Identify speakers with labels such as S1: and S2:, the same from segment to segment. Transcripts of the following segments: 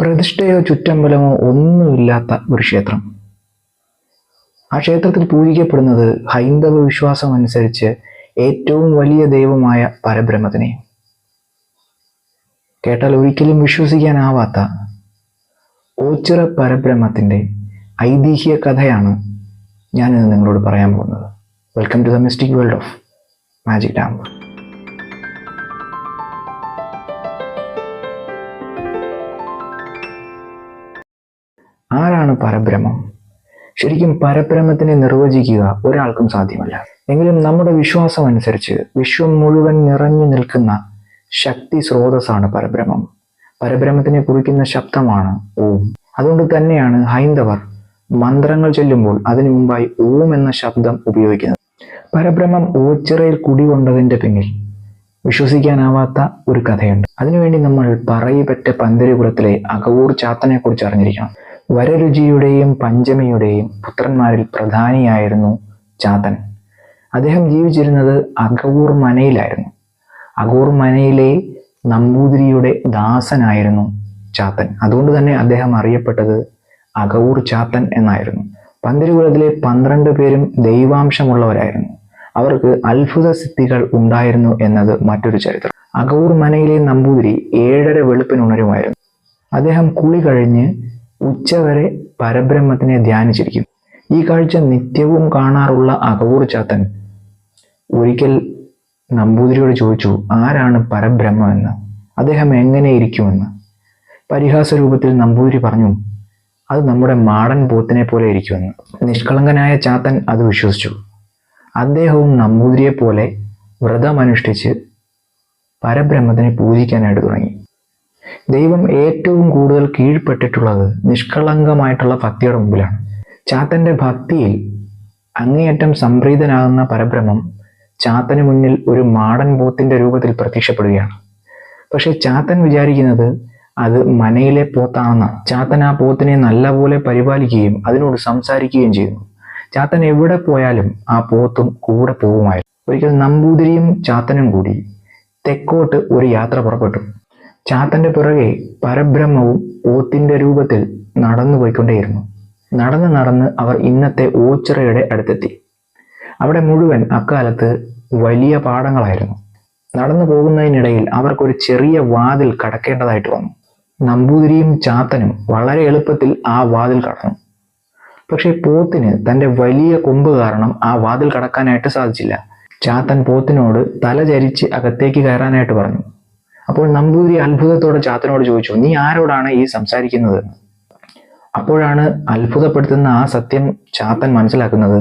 S1: പ്രതിഷ്ഠയോ ചുറ്റമ്പലമോ ഒന്നുമില്ലാത്ത ഒരു ക്ഷേത്രം. ആ ക്ഷേത്രത്തിൽ പൂജിക്കപ്പെടുന്നത് ഹൈന്ദവ വിശ്വാസം അനുസരിച്ച് ഏറ്റവും വലിയ ദൈവമായ പരബ്രഹ്മത്തിനെ. കേട്ടാൽ ഒരിക്കലും വിശ്വസിക്കാനാവാത്ത ഓച്ചിറ പരബ്രഹ്മത്തിന്റെ ഐതിഹ്യ കഥയാണ് ഞാനിന്ന് നിങ്ങളോട് പറയാൻ പോകുന്നത്. Welcome to the mystic world of magic dam ആരാണ് പരബ്രഹ്മം? ശരിക്കും പരബ്രഹ്മത്തിനെ നിർവചിക്കുക ഒരാൾക്കും സാധ്യമല്ല. എങ്കിലും നമ്മുടെ വിശ്വാസം അനുസരിച്ച് വിശ്വം മുഴുവൻ നിറഞ്ഞു നിൽക്കുന്ന ശക്തി സ്രോതസ്സാണ് പരബ്രഹ്മം. പരബ്രഹ്മത്തിനെ കുറിക്കുന്ന ശബ്ദമാണ് ഓം. അതുകൊണ്ട് തന്നെയാണ് ഹൈന്ദവർ മന്ത്രങ്ങൾ ചൊല്ലുമ്പോൾ അതിനു മുമ്പായി ഓം എന്ന ശബ്ദം ഉപയോഗിക്കുന്നത്. പരബ്രഹ്മം ഓച്ചിറയിൽ കുടികൊണ്ടതിന്റെ പിന്നിൽ വിശ്വസിക്കാനാവാത്ത ഒരു കഥയുണ്ട്. അതിനുവേണ്ടി നമ്മൾ പറയിപ്പറ്റ പന്തരികുളത്തിലെ അകവൂർ ചാത്തനെ കുറിച്ച് അറിഞ്ഞിരിക്കണം. വരരുചിയുടെയും പഞ്ചമിയുടെയും പുത്രന്മാരിൽ പ്രധാനിയായിരുന്നു ചാതൻ അദ്ദേഹം ജീവിച്ചിരുന്നത് അഗവൂർ മനയിലായിരുന്നു. അഗൂർ മനയിലെ നമ്പൂതിരിയുടെ ദാസനായിരുന്നു ചാത്തൻ അതുകൊണ്ട് തന്നെ അദ്ദേഹം അറിയപ്പെട്ടത് അഗൂർ ചാത്തൻ എന്നായിരുന്നു. പന്തിരുകുലത്തിലെ പന്ത്രണ്ട് പേരും ദൈവാംശമുള്ളവരായിരുന്നു. അവർക്ക് അത്ഭുത സിദ്ധികൾ ഉണ്ടായിരുന്നു എന്നത് മറ്റൊരു ചരിത്രം. അഗൂർ മനയിലെ നമ്പൂതിരി ഏഴര വെളുപ്പിനുണരുമായിരുന്നു. അദ്ദേഹം കുളി കഴിഞ്ഞ് ഉച്ചവരെ പരബ്രഹ്മത്തിനെ ധ്യാനിച്ചിരിക്കും. ഈ കാഴ്ച നിത്യവും കാണാറുള്ള അകവൂർ ചാത്തൻ. ഒരിക്കൽ നമ്പൂതിരിയോട് ചോദിച്ചു ആരാണ് പരബ്രഹ്മെന്ന് അദ്ദേഹം എങ്ങനെ ഇരിക്കുമെന്ന്? പരിഹാസ രൂപത്തിൽ നമ്പൂതിരി പറഞ്ഞു അത് നമ്മുടെ മാടൻ പോത്തിനെ പോലെ ഇരിക്കുമെന്ന്. നിഷ്കളങ്കനായ ചാത്തൻ അത് വിശ്വസിച്ചു. അദ്ദേഹവും നമ്പൂതിരിയെ പോലെ വ്രതമനുഷ്ഠിച്ച് പരബ്രഹ്മത്തിനെ പൂജിക്കാനായിട്ട് തുടങ്ങി. ദൈവം ഏറ്റവും കൂടുതൽ കീഴ്പ്പെട്ടിട്ടുള്ളത് നിഷ്കളങ്കമായിട്ടുള്ള ഭക്തിയുടെ മുമ്പിലാണ്. ചാത്തന്റെ ഭക്തിയിൽ അങ്ങേയറ്റം സംപ്രീതനാകുന്ന പരബ്രഹ്മം ചാത്തന് മുന്നിൽ ഒരു മാടൻ പോത്തിന്റെ രൂപത്തിൽ പ്രത്യക്ഷപ്പെടുകയാണ്. പക്ഷേ ചാത്തൻ വിചാരിക്കുന്നത് അത് മനയിലെ പോത്താണെന്നാണ് ചാത്തൻ ആ പോത്തിനെ നല്ലപോലെ പരിപാലിക്കുകയും അതിനോട് സംസാരിക്കുകയും ചെയ്യുന്നു. ചാത്തൻ എവിടെ പോയാലും ആ പോത്തും കൂടെ പോകുമായിരുന്നു. ഒരിക്കൽ നമ്പൂതിരിയും ചാത്തനും കൂടി തെക്കോട്ട് ഒരു യാത്ര പുറപ്പെട്ടു. ചാത്തന്റെ പുറകെ പരബ്രഹ്മവും ഓത്തിന്റെ രൂപത്തിൽ നടന്നു പോയിക്കൊണ്ടേയിരുന്നു. നടന്ന് നടന്ന് അവർ ഇന്നത്തെ ഓച്ചിറയുടെ അടുത്തെത്തി. അവിടെ മുഴുവൻ അക്കാലത്ത് വലിയ പാടങ്ങളായിരുന്നു. നടന്നു പോകുന്നതിനിടയിൽ അവർക്കൊരു ചെറിയ വാതിൽ കടക്കേണ്ടതായിട്ട് വന്നു. നമ്പൂതിരിയും ചാത്തനും വളരെ എളുപ്പത്തിൽ ആ വാതിൽ കടന്നു. പക്ഷേ പോത്തിന് തന്റെ വലിയ കൊമ്പ് കാരണം ആ വാതിൽ കടക്കാനായിട്ട് സാധിച്ചില്ല. ചാത്തൻ പോത്തിനോട് തല ചരിച്ച് അകത്തേക്ക് കയറാനായിട്ട് പറഞ്ഞു. അപ്പോൾ നമ്പൂതിരി അത്ഭുതത്തോടെ ചാത്തനോട് ചോദിച്ചു നീ ആരോടാണ് ഈ സംസാരിക്കുന്നത്? അപ്പോഴാണ് അത്ഭുതപ്പെടുത്തുന്ന ആ സത്യം ചാത്തൻ മനസ്സിലാക്കുന്നത്.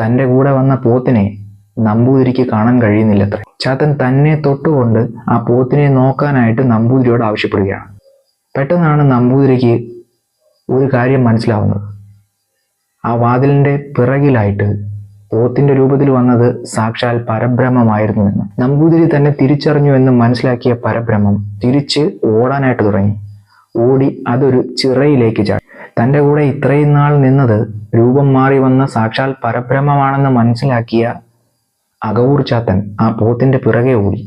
S1: തന്റെ കൂടെ വന്ന പോത്തിനെ നമ്പൂതിരിക്ക് കാണാൻ കഴിയുന്നില്ലത്രേ. ചാത്തൻ തന്നെ തൊട്ടുകൊണ്ട് ആ പോത്തിനെ നോക്കാനായിട്ട് നമ്പൂതിരിയോട് ആവശ്യപ്പെടുകയാണ്. പെട്ടെന്നാണ് നമ്പൂതിരിക്ക് ഒരു കാര്യം മനസ്സിലാവുന്നത്. ആ വാതിലിന്റെ പിറകിലായിട്ട് പോത്തിന്റെ രൂപത്തിൽ വന്നത് സാക്ഷാൽ പരബ്രഹ്മമായിരുന്നു എന്ന് നമ്പൂതിരി തന്നെ തിരിച്ചറിഞ്ഞു എന്ന് മനസ്സിലാക്കിയ പരബ്രഹ്മം തിരിച്ച് ഓടാനായിട്ട് തുടങ്ങി. ഓടി അതൊരു ചിറയിലേക്ക് ചാടി. തന്റെ കൂടെ ഇത്രയും നാൾ നിന്നത് രൂപം മാറി വന്ന സാക്ഷാൽ പരബ്രഹ്മമാണെന്ന് മനസ്സിലാക്കിയ അകവൂർ ചാത്തൻ ആ പോത്തിന്റെ പിറകെ ഓടി.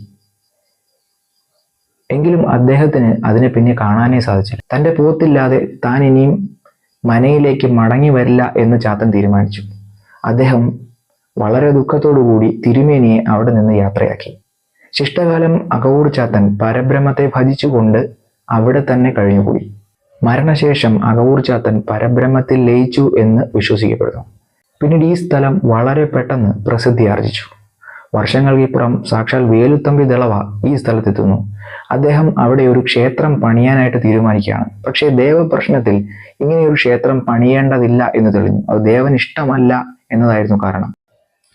S1: എങ്കിലും അദ്ദേഹത്തിന് അതിനെ പിന്നെ കാണാനേ സാധിച്ചില്ല. തന്റെ പോത്തില്ലാതെ താൻ ഇനിയും മനയിലേക്ക് മടങ്ങി വരില്ല എന്ന് ചാത്തൻ തീരുമാനിച്ചു. അദ്ദേഹം വളരെ ദുഃഖത്തോടുകൂടി തിരുമേനിയെ അവിടെ നിന്ന് യാത്രയാക്കി. ശിഷ്ടകാലം അകവൂർ ചാത്തൻ പരബ്രഹ്മത്തെ ഭജിച്ചുകൊണ്ട് അവിടെ തന്നെ കഴിഞ്ഞുകൂടി മരണശേഷം അകവൂർ ചാത്തൻ പരബ്രഹ്മത്തിൽ ലയിച്ചു എന്ന് വിശ്വസിക്കപ്പെടുന്നു. പിന്നീട് ഈ സ്ഥലം വളരെ പെട്ടെന്ന് പ്രസിദ്ധി ആർജിച്ചു. വർഷങ്ങൾക്കിപ്പുറം സാക്ഷാൽ വേലുത്തമ്പി ദളവ ഈ സ്ഥലത്തെത്തുന്നു. അദ്ദേഹം അവിടെ ഒരു ക്ഷേത്രം പണിയാനായിട്ട് തീരുമാനിക്കുകയാണ്. പക്ഷേ ദേവപ്രശ്നത്തിൽ ഇങ്ങനെ ക്ഷേത്രം പണിയേണ്ടതില്ല എന്ന് തെളിഞ്ഞു. അത് ദേവനിഷ്ടമല്ല എന്നതായിരുന്നു കാരണം.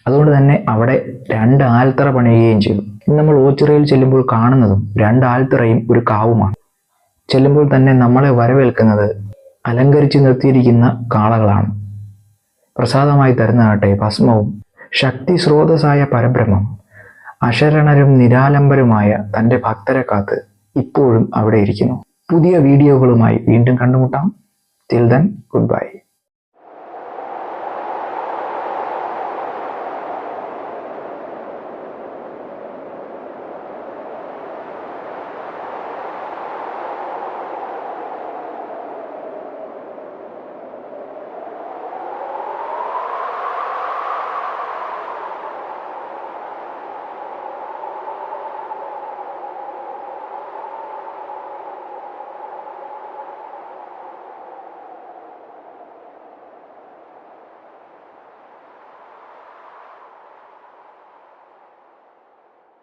S1: അതുകൊണ്ട് തന്നെ അവിടെ രണ്ട് ആൽത്തറ പണിയുകയും ചെയ്തു. നമ്മൾ ഓച്ചിറയിൽ ചെല്ലുമ്പോൾ കാണുന്നതും രണ്ട് ആൽത്തറയും ഒരു കാവുമാണ്. ചെല്ലുമ്പോൾ തന്നെ നമ്മളെ വരവേൽക്കുന്നത് അലങ്കരിച്ച് നിർത്തിയിരിക്കുന്ന കാളകളാണ്. പ്രസാദമായി തരുന്നതാട്ടെ ഭസ്മവും ശക്തി സ്രോതസ്സായ പരബ്രഹ്മം. അശരണരും നിരാലംബരുമായ തന്റെ ഭക്തരെ കാത്ത് ഇപ്പോഴും അവിടെ ഇരിക്കുന്നു. പുതിയ വീഡിയോകളുമായി വീണ്ടും കണ്ടുമുട്ടാം. തിൽ ദൻ ഗുഡ് ബൈ